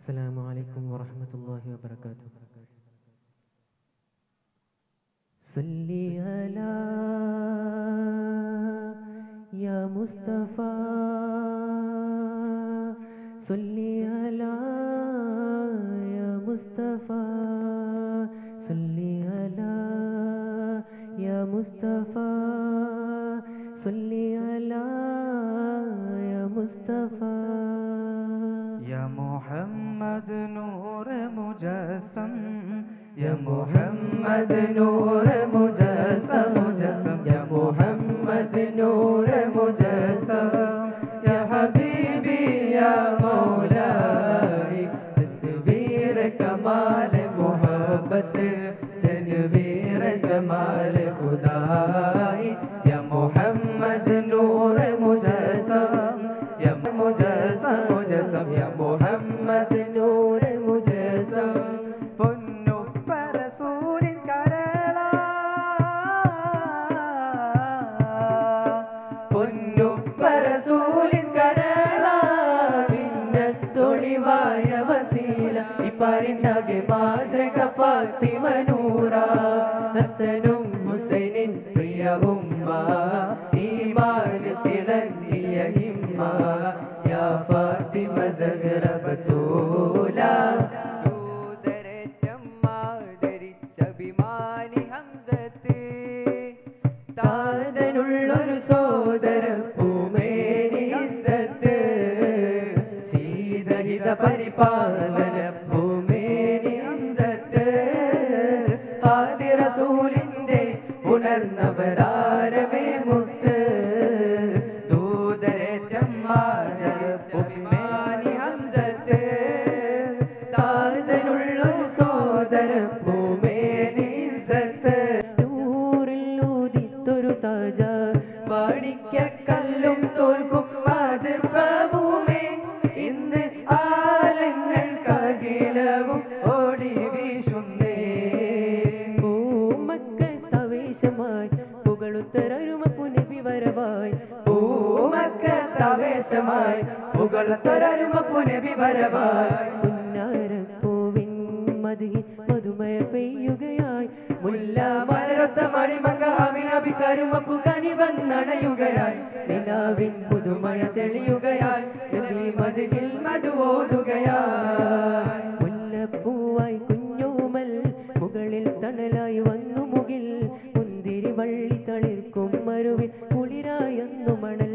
السلام عليكم ورحمة الله وبركاته. صلي على يا مصطفى. صلي على يا مصطفى. صلي على يا مصطفى. صلي على يا مصطفى. يا محمد نور مجسم يا محمد نور مجسم يا حبيبي يا مولاي تصوير كمال محبت വസീല ഇപ്പാരിണ്ടാകെ മാതൃക ഫാത്തിമ നൂറ. ഹസനും ഹുസൈനിൻ പ്രിയ ഉമ്മ. ഈമാൻ തിളങ്ങിയ ഹിമ്മ. യാ ഫാത്തിമ സഹറ റസൂലിന്റെ പുണർന്നവരാരമേ മുത്ത്? ദൂതരേറ്റം ഭൂമിമാനി ഹംസത്ത്. താതനുള്ളൊരു സോദര ഭൂമേനി പൂമക്കത്തവേശമായി പുകളത്തൊരരുമ പുനവി വരവായി പുന്നാരപ്പൂവിൻ മതിയിൽ മധുമയ പെയ്യുകയായി. മുല്ല മലരൊത്ത മണിമങ്ക അമിനബി കരുമപ്പു കനി വന്നണയുകയായി. നിലാവിൻ പുതുമഴ തെളിയുകയായി. നബി മധു ഓതുകയായി. മുല്ലപ്പൂവായി കുഞ്ഞോമൽ മുകളിൽ തണലായി വന്നു മുകിൽ. മുന്തിരി വള്ളി തളിർക്കും മരുവിൽ കുളിരായെന്നു മണൽ.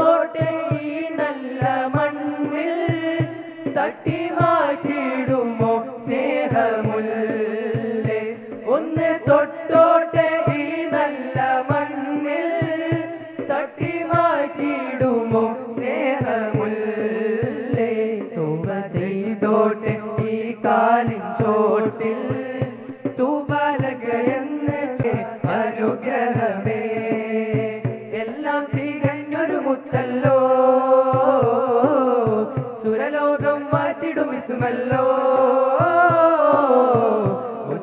ছোটে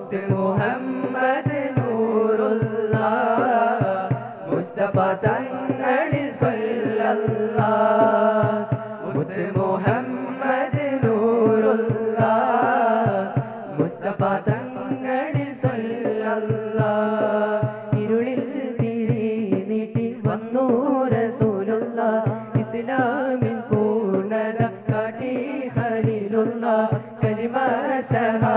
മുത്ത് മുഹമ്മദ് നൂറുള്ള മുസ്തഫ തങ്ങളിൽ സല്ലല്ല മുത്ത് മുഹമ്മദ് നൂറുള്ള മുസ്തഫ തങ്ങളിൽ സല്ലല്ല ഇരുളിൽ തിരി നീട്ടി വന്നു റസൂലുള്ള ഇസ്ലാമിൻ പൂർണത കാട്ടി ഹരിലുള്ള കലിമ ഷഹാ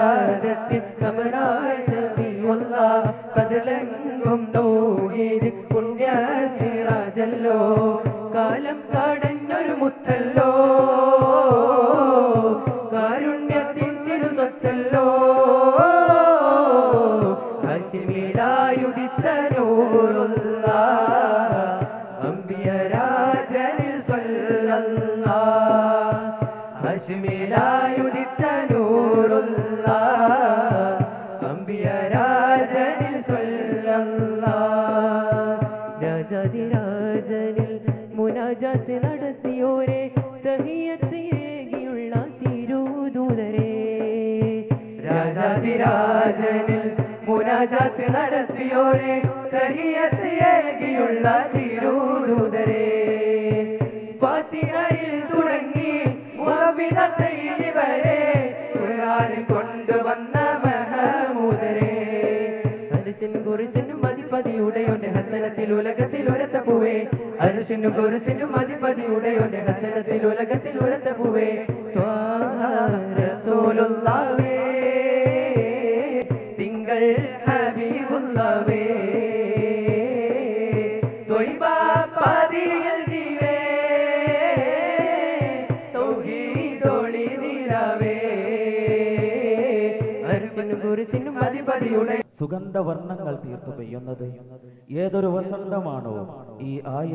കടഞ്ഞൊരു മുത്തല്ലോ കാരുണ്യത്തിൻ തിരുസത്തല്ലോ ഹസിമിലായുദിത്ത നൂറുള്ള അമ്പിയരാജനിൽ സ്വല്ല ഹസിമിലായുദിത്ത നൂറുള്ള അമ്പിയരാജനിൽ സ്വല്ല രാജാതിരാജനിൽ മുനാജാത്ത് നടത്തിയോരെ തഹിയത്ത് ഏകിയുള്ള ഫാത്തിഹയിൽ തുടങ്ങി മുഹബിദത്തയിൽ വരെ ഖുർആനിൽ കൊണ്ടുവന്ന മഹമൂദരെ. ഉലകത്തിൽ ഉരത്ത പൂവേ അരിശനും കുറിശനും ഹസനത്തിൽ ഉലകത്തിൽ ഉരത്ത സുഗന്ധവർണങ്ങൾ തീർത്തു പെയ്യുന്നത്. ഏതൊരു വസന്തമാണോ ഈ ആയി